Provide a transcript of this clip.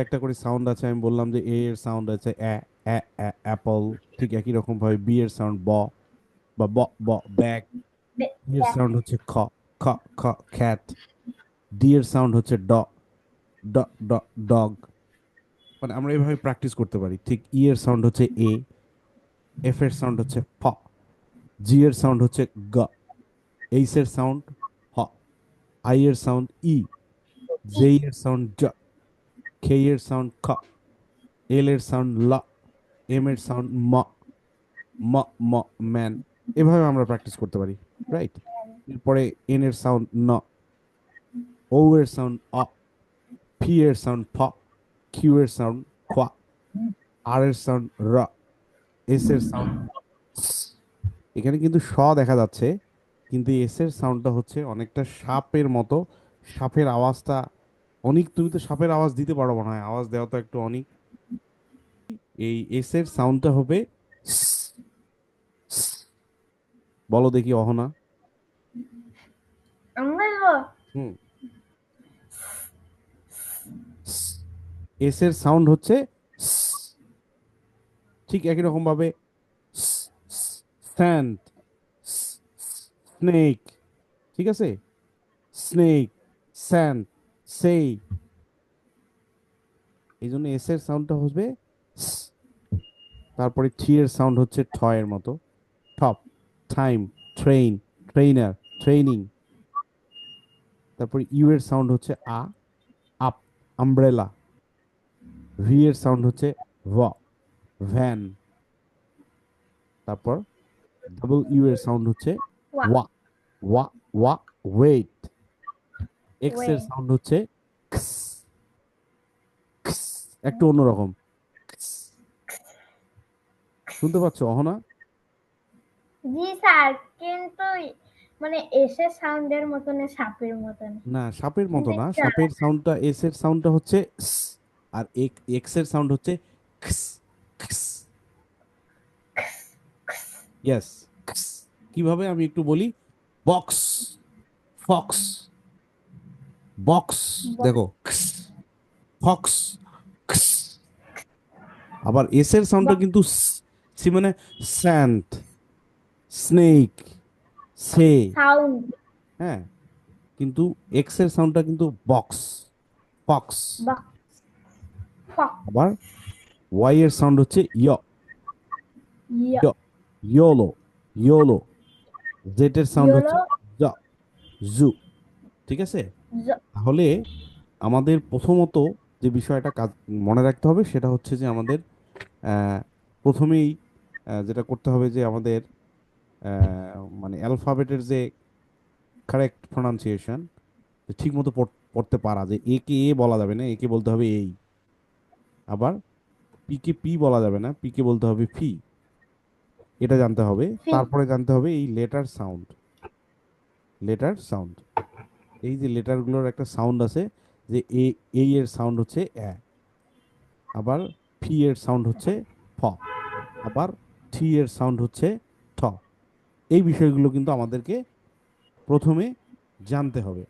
একটা করে সাউন্ড আছে আমি বললাম যে এ এর সাউন্ড আছে অ্যাপল ঠিক একই রকম ভাবে বি এর সাউন্ড ব বা ব ব ব্যাগ এর সাউন্ড হচ্ছে খ খ খ খ্যাট ডি এর সাউন্ড হচ্ছে ড ড ড ডগ মানে আমরা এইভাবে প্র্যাকটিস করতে পারি ঠিক ই এর সাউন্ড হচ্ছে এ এফ এর সাউন্ড হচ্ছে ফ জি এর সাউন্ড হচ্ছে গ এইচ এর সাউন্ড হ আই এর সাউন্ড ই জে এর সাউন্ড জ কে এর সাউন্ড খ এল এর সাউন্ড ল এম এর সাউন্ড ম ম ম ম্যান এভাবে আমরা প্র্যাকটিস করতে পারি রাইট এরপরে এন এর সাউন্ড ন ও এর সাউন্ড অ পি এর সাউন্ড ফ কিউ এর সাউন্ড খ আর এর সাউন্ড র এস এর সাউন্ড এখানে কিন্তু স দেখা যাচ্ছে, কিন্তু এস এর সাউন্ডটা হচ্ছে অনেকটা সাপের মতো, সাপের আওয়াজটা অনেক, তুমি তো সাপের আওয়াজ দিতে পারো হয়। আওয়াজ দেওয়া তো একটু অনেক। এই এস এর সাউন্ডটা হবে বলো দেখি অহনা। এস এর সাউন্ড হচ্ছে ঠিক একই রকম ভাবে স্নেক ঠিক আছে? স্নেক স্যান্ড সেই এই জন্য এস এর সাউন্ডটা হবে তারপরে থ্রি এর সাউন্ড হচ্ছে ঠ এর মতো। Top time train trainer training তারপরে ইউ এর সাউন্ড হচ্ছে আ আপ আমব্রেলা ভি এর সাউন্ড হচ্ছে ভ ভ্যান তারপর ডাবল ইউ এর সাউন্ড হচ্ছে ওয়া। ওয়া ওয়া ওয়া ওয়েট এক্সের সাউন্ড হচ্ছে একটু অন্যরকম। শুনতে পাচ্ছ অহনা? জি স্যার কিন্তু মানে এসে সাউন্ডের মতন সাপের মতন। না সাপের মতো না। সাপের সাউন্ডটা এস এর সাউন্ডটা হচ্ছে আর এক্সের সাউন্ড হচ্ছে। ইয়েস কীভাবে আমি একটু বলি? বক্স ফক্স বক্স দেখো ফক্স আবার এস এর সাউন্ডটা কিন্তু সি মানে স্যান্ড স্নেক সে হ্যাঁ কিন্তু এক্সের সাউন্ডটা কিন্তু বক্স ফক্স আবার ওয়াই এর সাউন্ড হচ্ছে ইয় ইয়া ইয়োলো ইয়োলো জেড এর সাউন্ড হচ্ছে জ ঠিক আছে? তাহলে আমাদের প্রথমত যে বিষয়টা কাজ মনে রাখতে হবে সেটা হচ্ছে যে আমাদের প্রথমেই যেটা করতে হবে যে আমাদের মানে অ্যালফাবেটের যে কারেক্ট প্রনাউন্সিয়েশন ঠিক মতো পড়তে পারা যে এ কে এ বলা যাবে না একে বলতে হবে এই। আবার পি কে পি বলা যাবে না পি কে বলতে হবে ফি। এটা জানতে হবে। তারপরে জানতে হবে এই লেটার সাউন্ড লেটার সাউন্ড এই যে লেটারগুলোর একটা সাউন্ড আছে যে এ, এই এর সাউন্ড হচ্ছে এ, আবার ফি এর সাউন্ড হচ্ছে ফ, আবার থি এর সাউন্ড হচ্ছে ঠ এই বিষয়গুলো কিন্তু আমাদেরকে প্রথমে জানতে হবে।